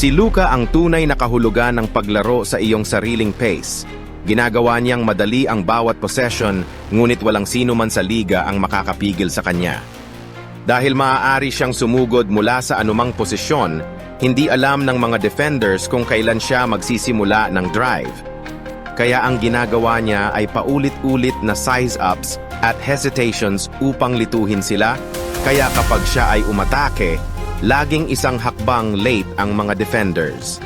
Si Luka ang tunay na kahulugan ng paglaro sa iyong sariling pace. Ginagawa niyang madali ang bawat possession, ngunit walang sino man sa liga ang makakapigil sa kanya. Dahil maaari siyang sumugod mula sa anumang posisyon, hindi alam ng mga defenders kung kailan siya magsisimula ng drive. Kaya ang ginagawa niya ay paulit-ulit na size-ups at hesitations upang lituhin sila, kaya kapag siya ay umatake, laging isang hakbang late ang mga defenders.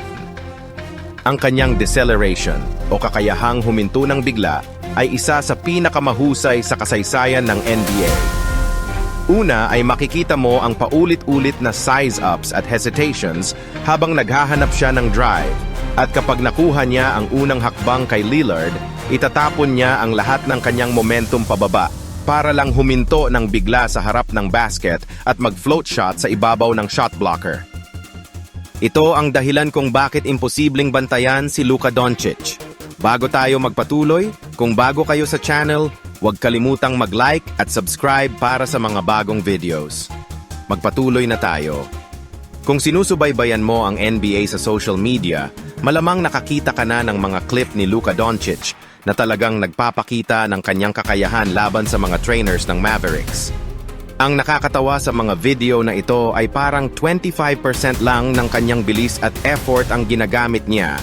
Ang kanyang deceleration o kakayahang huminto ng bigla ay isa sa pinakamahusay sa kasaysayan ng NBA. Una ay makikita mo ang paulit-ulit na size-ups at hesitations habang naghahanap siya ng drive. At kapag nakuha niya ang unang hakbang kay Lillard, itatapon niya ang lahat ng kanyang momentum pababa para lang huminto ng bigla sa harap ng basket at mag-float shot sa ibabaw ng shot blocker. Ito ang dahilan kung bakit imposibleng bantayan si Luka Doncic. Bago tayo magpatuloy, kung bago kayo sa channel, huwag kalimutang mag-like at subscribe para sa mga bagong videos. Magpatuloy na tayo. Kung sinusubaybayan mo ang NBA sa social media, malamang nakakita ka na ng mga clip ni Luka Doncic na talagang nagpapakita ng kanyang kakayahan laban sa mga trainers ng Mavericks. Ang nakakatawa sa mga video na ito ay parang 25% lang ng kanyang bilis at effort ang ginagamit niya.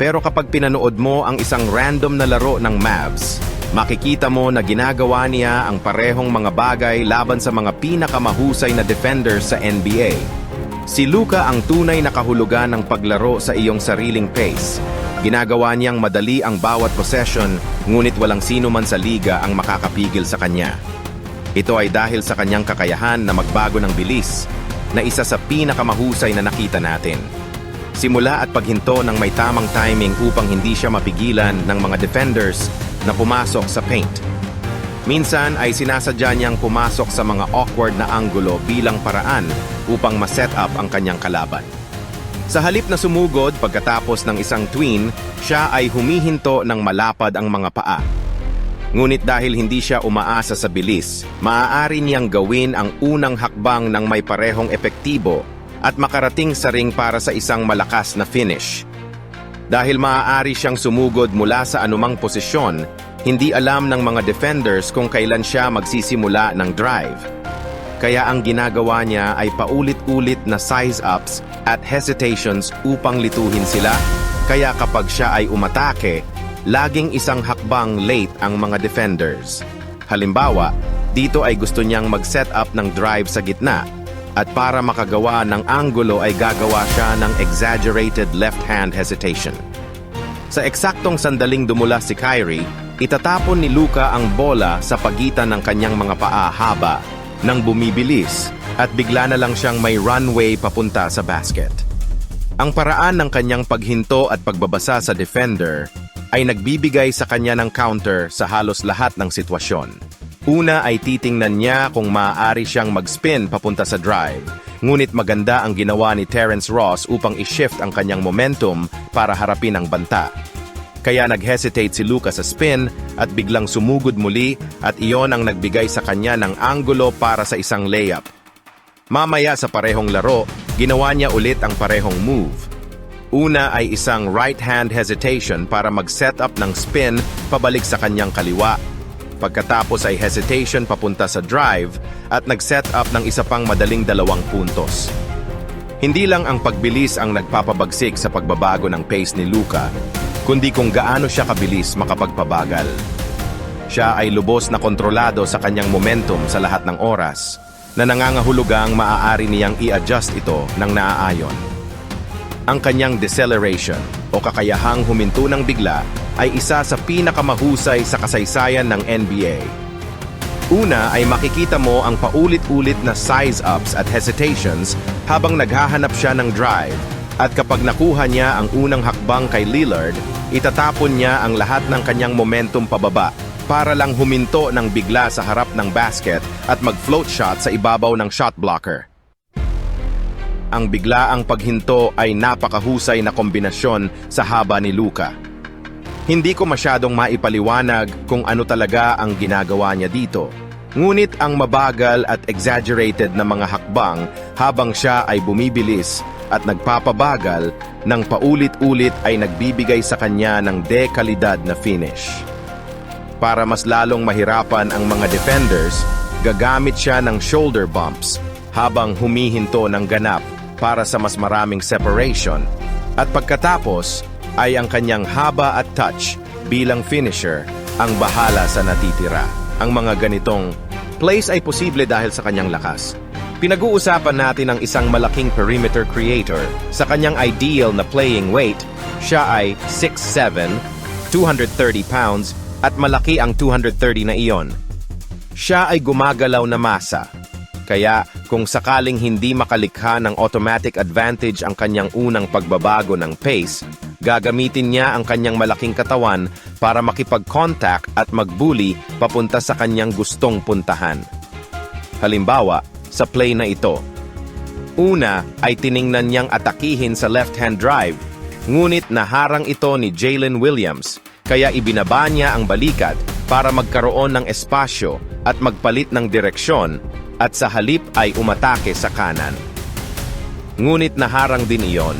Pero kapag pinanood mo ang isang random na laro ng Mavs, makikita mo na ginagawa niya ang parehong mga bagay laban sa mga pinakamahusay na defenders sa NBA. Si Luka ang tunay na kahulugan ng paglaro sa iyong sariling pace. Ginagawa niyang madali ang bawat possession, ngunit walang sino man sa liga ang makakapigil sa kanya. Ito ay dahil sa kanyang kakayahan na magbago ng bilis, na isa sa pinakamahusay na nakita natin. Simula at paghinto ng may tamang timing upang hindi siya mapigilan ng mga defenders na pumasok sa paint. Minsan ay sinasadya niyang pumasok sa mga awkward na anggulo bilang paraan upang ma-set up ang kanyang kalaban. Sa halip na sumugod pagkatapos ng isang tween, siya ay humihinto ng malapad ang mga paa. Ngunit dahil hindi siya umaasa sa bilis, maaari niyang gawin ang unang hakbang ng may parehong epektibo at makarating sa ring para sa isang malakas na finish. Dahil maaari siyang sumugod mula sa anumang posisyon, hindi alam ng mga defenders kung kailan siya magsisimula ng drive. Kaya ang ginagawa niya ay paulit-ulit na size-ups at hesitations upang lituhin sila, kaya kapag siya ay umatake, laging isang hakbang late ang mga defenders. Halimbawa, dito ay gusto niyang mag-set up ng drive sa gitna at para makagawa ng anggulo ay gagawa siya ng exaggerated left-hand hesitation. Sa eksaktong sandaling dumula si Kyrie, itatapon ni Luka ang bola sa pagitan ng kanyang mga paa haba nang bumibilis at bigla na lang siyang may runway papunta sa basket. Ang paraan ng kanyang paghinto at pagbabasa sa defender ay nagbibigay sa kanya ng counter sa halos lahat ng sitwasyon. Una ay titingnan niya kung maaari siyang mag-spin papunta sa drive, ngunit maganda ang ginawa ni Terence Ross upang i-shift ang kanyang momentum para harapin ang banta. Kaya nag-hesitate si Luka sa spin at biglang sumugod muli at iyon ang nagbigay sa kanya ng anggulo para sa isang layup. Mamaya sa parehong laro, ginawa niya ulit ang parehong move. Una ay isang right-hand hesitation para mag-set up ng spin pabalik sa kanyang kaliwa. Pagkatapos ay hesitation papunta sa drive at nag-set up ng isa pang madaling dalawang puntos. Hindi lang ang pagbilis ang nagpapabagsik sa pagbabago ng pace ni Luka, kundi kung gaano siya kabilis makapagpabagal. Siya ay lubos na kontrolado sa kanyang momentum sa lahat ng oras, na nangangahulugang maaari niyang i-adjust ito ng naaayon. Ang kanyang deceleration o kakayahang huminto ng bigla ay isa sa pinakamahusay sa kasaysayan ng NBA. Una ay makikita mo ang paulit-ulit na size-ups at hesitations habang naghahanap siya ng drive at kapag nakuha niya ang unang hakbang kay Lillard, itatapon niya ang lahat ng kanyang momentum pababa para lang huminto ng bigla sa harap ng basket at mag-float shot sa ibabaw ng shot blocker ang biglaang paghinto ay napakahusay na kombinasyon sa haba ni Luka. Hindi ko masyadong maipaliwanag kung ano talaga ang ginagawa niya dito. Ngunit ang mabagal at exaggerated na mga hakbang habang siya ay bumibilis at nagpapabagal ng paulit-ulit ay nagbibigay sa kanya ng dekalidad na finish. Para mas lalong mahirapan ang mga defenders, gagamit siya ng shoulder bumps habang humihinto ng ganap para sa mas maraming separation. At pagkatapos ay ang kanyang haba at touch bilang finisher ang bahala sa natitira. Ang mga ganitong plays ay posible dahil sa kanyang lakas. Pinag-uusapan natin ang isang malaking perimeter creator. Sa kanyang ideal na playing weight, siya ay 6'7", 230 pounds, at malaki ang 230 na iyon. Siya ay gumagalaw na masa. Kaya kung sakaling hindi makalikha ng automatic advantage ang kanyang unang pagbabago ng pace, gagamitin niya ang kanyang malaking katawan para makipag-contact at magbuli papunta sa kanyang gustong puntahan. Halimbawa, sa play na ito, Una ay tiningnan niyang atakihin sa left-hand drive, ngunit naharang ito ni Jalen Williams, kaya ibinaba niya ang balikat para magkaroon ng espasyo at magpalit ng direksyon at sa halip ay umatake sa kanan. Ngunit naharang din iyon,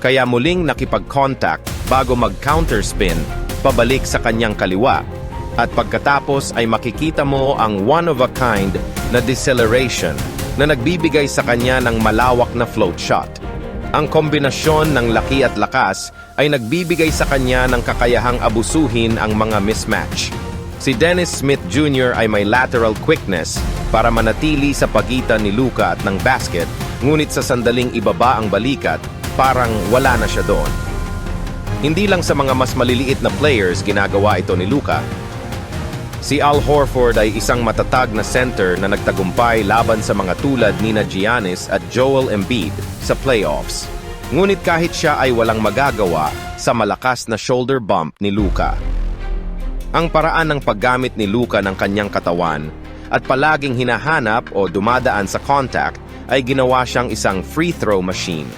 kaya muling nakipag-contact bago mag-counterspin pabalik sa kanyang kaliwa at pagkatapos ay makikita mo ang one-of-a-kind na deceleration na nagbibigay sa kanya ng malawak na float shot. Ang kombinasyon ng laki at lakas ay nagbibigay sa kanya ng kakayahang abusuhin ang mga mismatch. Si Dennis Smith Jr. ay may lateral quickness para manatili sa pagitan ni Luka at ng basket, ngunit sa sandaling ibaba ang balikat, parang wala na siya doon. Hindi lang sa mga mas maliliit na players ginagawa ito ni Luka. Si Al Horford ay isang matatag na center na nagtagumpay laban sa mga tulad ni Giannis at Joel Embiid sa playoffs. Ngunit kahit siya ay walang magagawa sa malakas na shoulder bump ni Luka. Ang paraan ng paggamit ni Luka ng kanyang katawan at palaging hinahanap o dumadaan sa contact ay ginawa siyang isang free throw machine.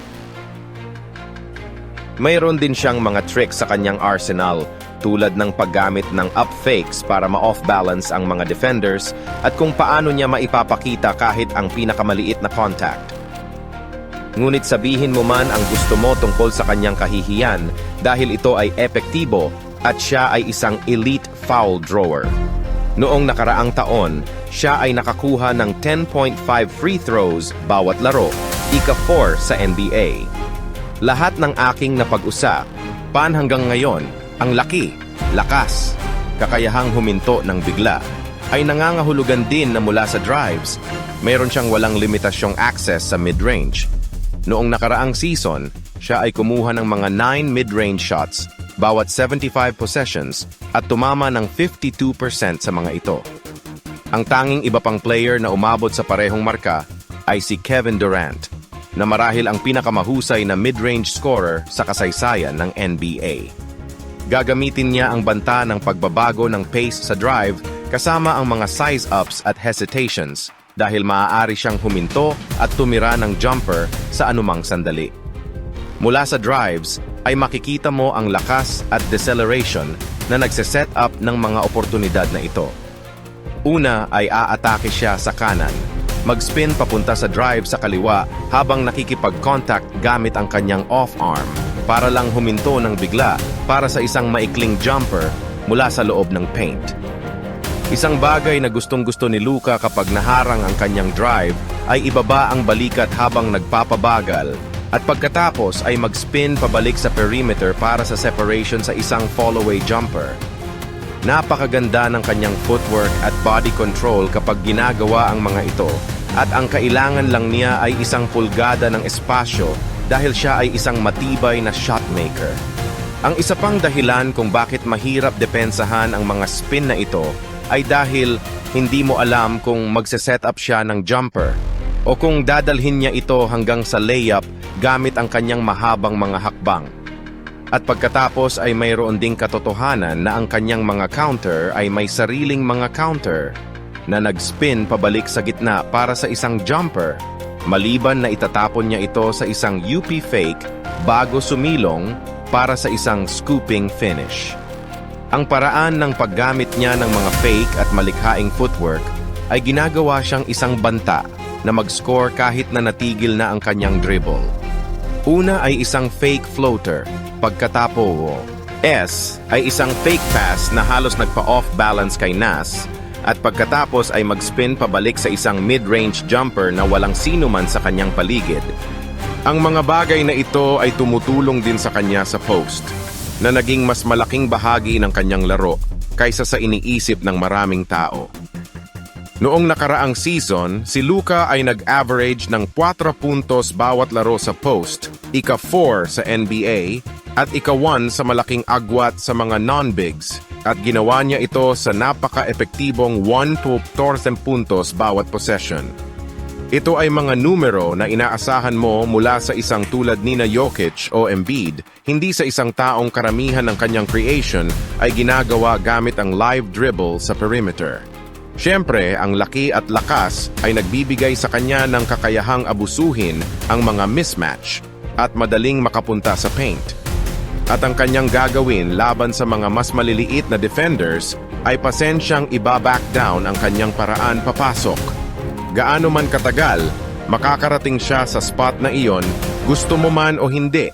Mayroon din siyang mga tricks sa kanyang arsenal tulad ng paggamit ng up fakes para ma-off balance ang mga defenders at kung paano niya maipapakita kahit ang pinakamaliit na contact. Ngunit sabihin mo man ang gusto mo tungkol sa kanyang kahihiyan dahil ito ay epektibo at siya ay isang elite foul drawer. Noong nakaraang taon, siya ay nakakuha ng 10.5 free throws bawat laro, ika-4 sa NBA. Lahat ng aking napag-usap, pan hanggang ngayon, ang laki, lakas, kakayahang huminto ng bigla, ay nangangahulugan din na mula sa drives, mayroon siyang walang limitasyong access sa mid-range. Noong nakaraang season, siya ay kumuha ng mga 9 mid-range shots bawat 75 possessions at tumama ng 52% sa mga ito. Ang tanging iba pang player na umabot sa parehong marka ay si Kevin Durant, na marahil ang pinakamahusay na mid-range scorer sa kasaysayan ng NBA. Gagamitin niya ang banta ng pagbabago ng pace sa drive kasama ang mga size-ups at hesitations dahil maaari siyang huminto at tumira ng jumper sa anumang sandali. Mula sa drives ay makikita mo ang lakas at deceleration na nagse-set up ng mga oportunidad na ito. Una ay aatake siya sa kanan. Mag-spin papunta sa drive sa kaliwa habang nakikipag-contact gamit ang kanyang off-arm para lang huminto ng bigla para sa isang maikling jumper mula sa loob ng paint. Isang bagay na gustong-gusto ni Luka kapag naharang ang kanyang drive ay ibaba ang balikat habang nagpapabagal at pagkatapos ay mag-spin pabalik sa perimeter para sa separation sa isang fall-away jumper. Napakaganda ng kanyang footwork at body control kapag ginagawa ang mga ito at ang kailangan lang niya ay isang pulgada ng espasyo dahil siya ay isang matibay na shot maker. Ang isa pang dahilan kung bakit mahirap depensahan ang mga spin na ito ay dahil hindi mo alam kung magse-set up siya ng jumper o kung dadalhin niya ito hanggang sa layup gamit ang kanyang mahabang mga hakbang. At pagkatapos ay mayroon ding katotohanan na ang kanyang mga counter ay may sariling mga counter na nag-spin pabalik sa gitna para sa isang jumper, maliban na itatapon niya ito sa isang UP fake bago sumilong para sa isang scooping finish. Ang paraan ng paggamit niya ng mga fake at malikhaing footwork ay ginagawa siyang isang banta na mag-score kahit na natigil na ang kanyang dribble. Una ay isang fake floater, pagkatapo S ay isang fake pass na halos nagpa-off balance kay Nas at pagkatapos ay mag-spin pabalik sa isang mid-range jumper na walang sino man sa kanyang paligid. Ang mga bagay na ito ay tumutulong din sa kanya sa post, na naging mas malaking bahagi ng kanyang laro kaysa sa iniisip ng maraming tao. Noong nakaraang season, si Luka ay nag-average ng 4 puntos bawat laro sa post, ika-4 sa NBA, at ika-1 sa malaking agwat sa mga non-bigs, at ginawa niya ito sa napaka-epektibong 1 to 14 puntos bawat possession. Ito ay mga numero na inaasahan mo mula sa isang tulad ni na Jokic o Embiid, hindi sa isang taong karamihan ng kanyang creation ay ginagawa gamit ang live dribble sa perimeter. Siyempre, ang laki at lakas ay nagbibigay sa kanya ng kakayahang abusuhin ang mga mismatch at madaling makapunta sa paint. At ang kanyang gagawin laban sa mga mas maliliit na defenders ay pasensyang ibaback down ang kanyang paraan papasok. Gaano man katagal, makakarating siya sa spot na iyon, gusto mo man o hindi.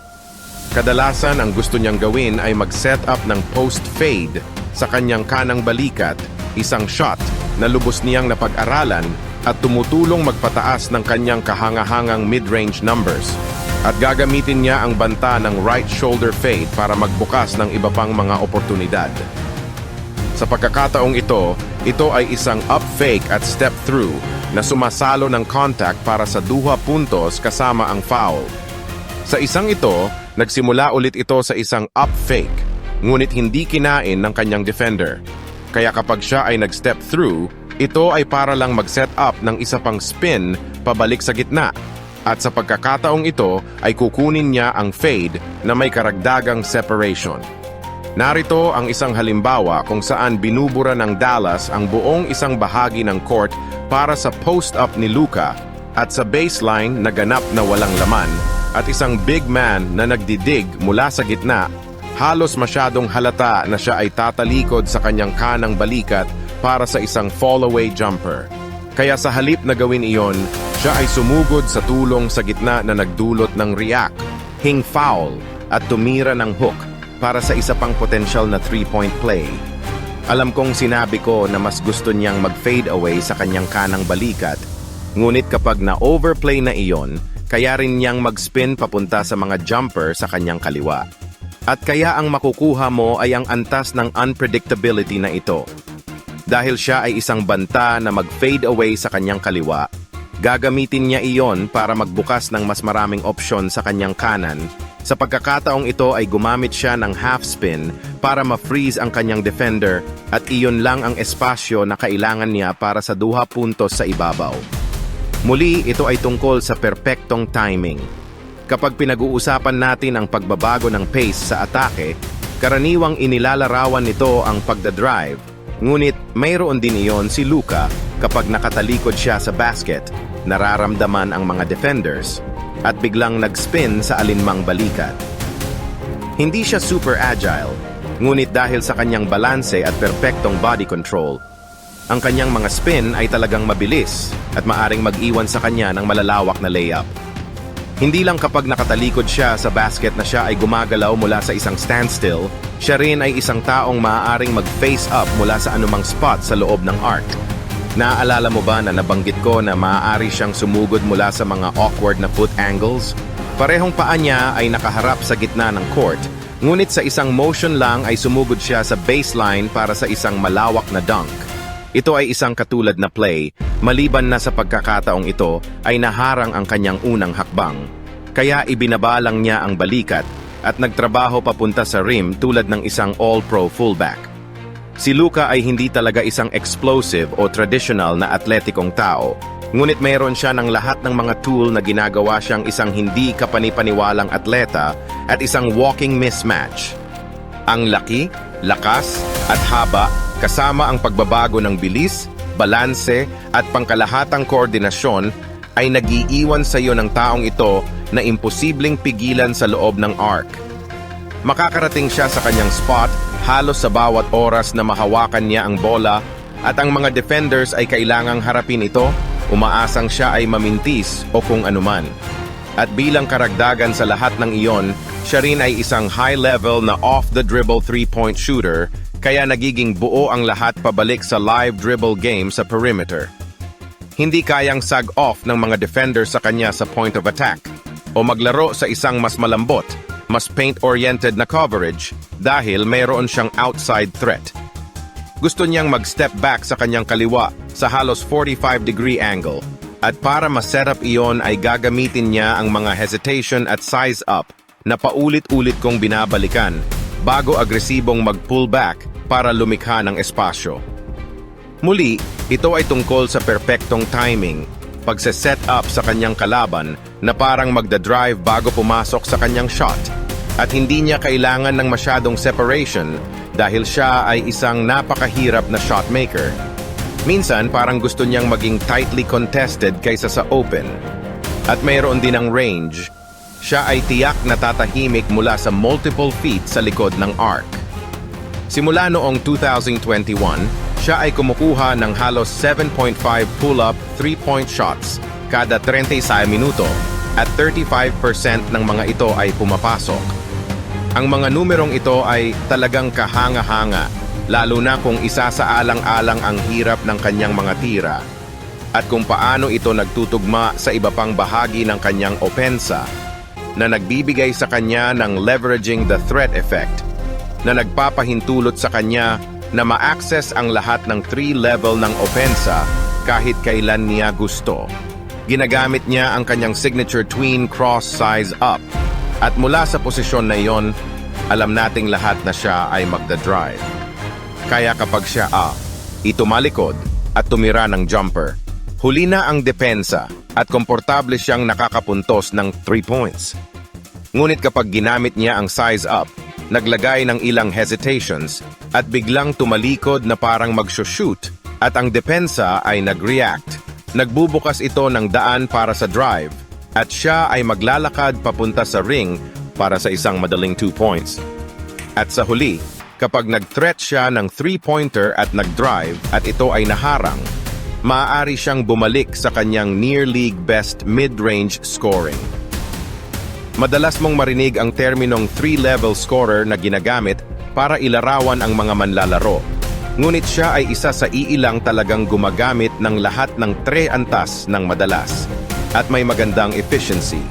Kadalasan ang gusto niyang gawin ay mag-set up ng post fade sa kanyang kanang balikat, isang shot na lubos niyang napag-aralan at tumutulong magpataas ng kanyang kahangahangang mid-range numbers. At gagamitin niya ang banta ng right shoulder fade para magbukas ng iba pang mga oportunidad. Sa pagkakataong ito, ito ay isang up fake at step through na sumasalo ng contact para sa duha puntos kasama ang foul. Sa isang ito, nagsimula ulit ito sa isang up fake, ngunit hindi kinain ng kanyang defender. Kaya kapag siya ay nag-step through, ito ay para lang mag-set up ng isa pang spin pabalik sa gitna. At sa pagkakataong ito ay kukunin niya ang fade na may karagdagang separation. Narito ang isang halimbawa kung saan binubura ng Dallas ang buong isang bahagi ng court para sa post-up ni Luka at sa baseline na ganap na walang laman at isang big man na nagdidig mula sa gitna halos masyadong halata na siya ay tatalikod sa kanyang kanang balikat para sa isang fall-away jumper. Kaya sa halip na gawin iyon, siya ay sumugod sa tulong sa gitna na nagdulot ng react, hing foul, at tumira ng hook para sa isa pang potensyal na three-point play. Alam kong sinabi ko na mas gusto niyang mag-fade away sa kanyang kanang balikat, ngunit kapag na-overplay na iyon, kaya rin niyang mag-spin papunta sa mga jumper sa kanyang kaliwa. At kaya ang makukuha mo ay ang antas ng unpredictability na ito. Dahil siya ay isang banta na mag-fade away sa kanyang kaliwa, gagamitin niya iyon para magbukas ng mas maraming opsyon sa kanyang kanan sa pagkakataong ito ay gumamit siya ng half spin para ma-freeze ang kanyang defender at iyon lang ang espasyo na kailangan niya para sa duha puntos sa ibabaw. Muli, ito ay tungkol sa perpektong timing. Kapag pinag-uusapan natin ang pagbabago ng pace sa atake, karaniwang inilalarawan nito ang pagdadrive, ngunit mayroon din iyon si Luka kapag nakatalikod siya sa basket, nararamdaman ang mga defenders, at biglang nag-spin sa alinmang balikat. Hindi siya super agile, ngunit dahil sa kanyang balanse at perpektong body control, ang kanyang mga spin ay talagang mabilis at maaring mag-iwan sa kanya ng malalawak na layup. Hindi lang kapag nakatalikod siya sa basket na siya ay gumagalaw mula sa isang standstill, siya rin ay isang taong maaaring mag-face up mula sa anumang spot sa loob ng arc. Naaalala mo ba na nabanggit ko na maaari siyang sumugod mula sa mga awkward na foot angles? Parehong paa niya ay nakaharap sa gitna ng court, ngunit sa isang motion lang ay sumugod siya sa baseline para sa isang malawak na dunk. Ito ay isang katulad na play, maliban na sa pagkakataong ito ay naharang ang kanyang unang hakbang. Kaya ibinabalang niya ang balikat at nagtrabaho papunta sa rim tulad ng isang all-pro fullback. Si Luka ay hindi talaga isang explosive o traditional na atletikong tao, ngunit mayroon siya ng lahat ng mga tool na ginagawa siyang isang hindi kapanipaniwalang atleta at isang walking mismatch. Ang laki, lakas, at haba kasama ang pagbabago ng bilis, balanse, at pangkalahatang koordinasyon ay nagiiwan sa iyo ng taong ito na imposibleng pigilan sa loob ng arc. Makakarating siya sa kanyang spot halos sa bawat oras na mahawakan niya ang bola at ang mga defenders ay kailangang harapin ito, umaasang siya ay mamintis o kung anuman. At bilang karagdagan sa lahat ng iyon, siya rin ay isang high-level na off-the-dribble three-point shooter, kaya nagiging buo ang lahat pabalik sa live dribble game sa perimeter. Hindi kayang sag-off ng mga defender sa kanya sa point of attack, o maglaro sa isang mas malambot, mas paint-oriented na coverage dahil mayroon siyang outside threat. Gusto niyang mag-step back sa kanyang kaliwa sa halos 45-degree angle at para ma-set up iyon ay gagamitin niya ang mga hesitation at size up na paulit-ulit kong binabalikan bago agresibong mag-pull back para lumikha ng espasyo. Muli, ito ay tungkol sa perpektong timing, pagse-set up sa kanyang kalaban na parang magda-drive bago pumasok sa kanyang shot at hindi niya kailangan ng masyadong separation dahil siya ay isang napakahirap na shot maker. Minsan parang gusto niyang maging tightly contested kaysa sa open. At mayroon din ang range. Siya ay tiyak na tatahimik mula sa multiple feet sa likod ng arc. Simula noong 2021, siya ay kumukuha ng halos 7.5 pull-up three-point shots kada 36 minuto at 35% ng mga ito ay pumapasok. Ang mga numerong ito ay talagang kahanga-hanga lalo na kung isa sa alang-alang ang hirap ng kanyang mga tira at kung paano ito nagtutugma sa iba pang bahagi ng kanyang opensa na nagbibigay sa kanya ng leveraging the threat effect na nagpapahintulot sa kanya na ma-access ang lahat ng three level ng opensa kahit kailan niya gusto. Ginagamit niya ang kanyang signature tween cross size up at mula sa posisyon na iyon, alam nating lahat na siya ay magda-drive. Kaya kapag siya up, itumalikod at tumira ng jumper, huli na ang depensa at komportable siyang nakakapuntos ng 3 points. Ngunit kapag ginamit niya ang size up, naglagay ng ilang hesitations at biglang tumalikod na parang mag-shoot at ang depensa ay nag-react. Nagbubukas ito ng daan para sa drive at siya ay maglalakad papunta sa ring para sa isang madaling 2 points. At sa huli, kapag nag-threat siya ng three-pointer at nag-drive at ito ay naharang, maaari siyang bumalik sa kanyang near-league best mid-range scoring. Madalas mong marinig ang terminong three-level scorer na ginagamit para ilarawan ang mga manlalaro. Ngunit siya ay isa sa iilang talagang gumagamit ng lahat ng tre antas ng madalas at may magandang efficiency.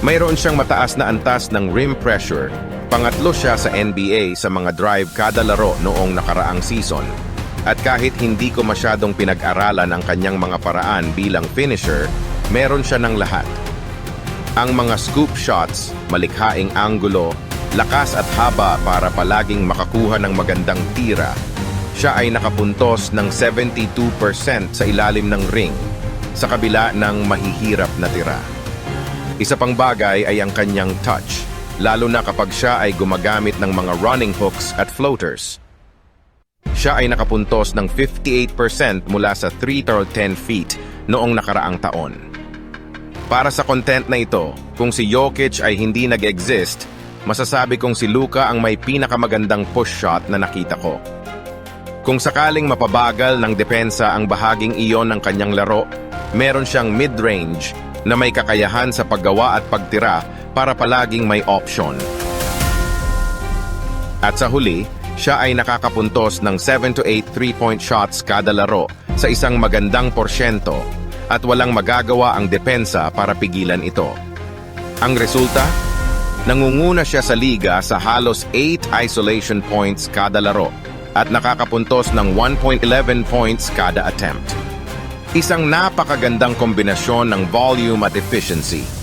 Mayroon siyang mataas na antas ng rim pressure Pangatlo siya sa NBA sa mga drive kada laro noong nakaraang season. At kahit hindi ko masyadong pinag-aralan ang kanyang mga paraan bilang finisher, meron siya ng lahat. Ang mga scoop shots, malikhaing anggulo, lakas at haba para palaging makakuha ng magandang tira. Siya ay nakapuntos ng 72% sa ilalim ng ring, sa kabila ng mahihirap na tira. Isa pang bagay ay ang kanyang touch lalo na kapag siya ay gumagamit ng mga running hooks at floaters. Siya ay nakapuntos ng 58% mula sa 3 to 10 feet noong nakaraang taon. Para sa content na ito, kung si Jokic ay hindi nag-exist, masasabi kong si Luka ang may pinakamagandang push shot na nakita ko. Kung sakaling mapabagal ng depensa ang bahaging iyon ng kanyang laro, meron siyang mid-range na may kakayahan sa paggawa at pagtira para palaging may option. At sa huli, siya ay nakakapuntos ng 7 to 8 three-point shots kada laro sa isang magandang porsyento at walang magagawa ang depensa para pigilan ito. Ang resulta? Nangunguna siya sa liga sa halos 8 isolation points kada laro at nakakapuntos ng 1.11 points kada attempt. Isang napakagandang kombinasyon ng volume at efficiency –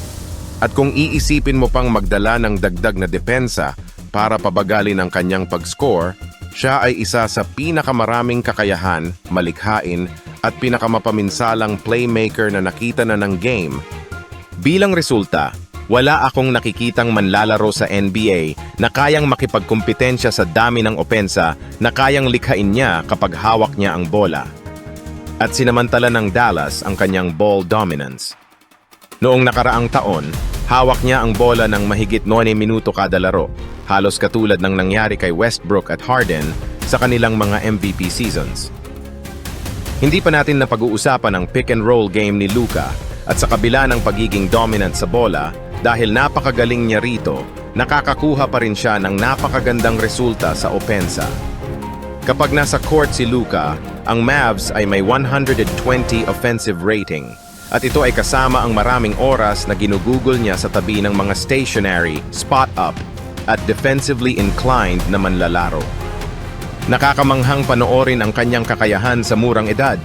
at kung iisipin mo pang magdala ng dagdag na depensa para pabagalin ang kanyang pag-score, siya ay isa sa pinakamaraming kakayahan, malikhain at pinakamapaminsalang playmaker na nakita na ng game. Bilang resulta, wala akong nakikitang manlalaro sa NBA na kayang makipagkumpetensya sa dami ng opensa na kayang likhain niya kapag hawak niya ang bola. At sinamantala ng Dallas ang kanyang ball dominance. Noong nakaraang taon, hawak niya ang bola ng mahigit 9 minuto kada laro, halos katulad ng nangyari kay Westbrook at Harden sa kanilang mga MVP seasons. Hindi pa natin napag-uusapan ang pick and roll game ni Luka At sa kabila ng pagiging dominant sa bola, dahil napakagaling niya rito, nakakakuha pa rin siya ng napakagandang resulta sa opensa. Kapag nasa court si Luka, ang Mavs ay may 120 offensive rating at ito ay kasama ang maraming oras na ginugugol niya sa tabi ng mga stationary, spot up at defensively inclined na manlalaro. Nakakamanghang panoorin ang kanyang kakayahan sa murang edad.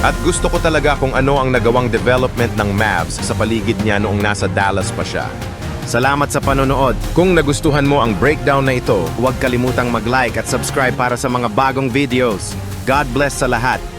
At gusto ko talaga kung ano ang nagawang development ng Mavs sa paligid niya noong nasa Dallas pa siya. Salamat sa panonood. Kung nagustuhan mo ang breakdown na ito, huwag kalimutang mag-like at subscribe para sa mga bagong videos. God bless sa lahat.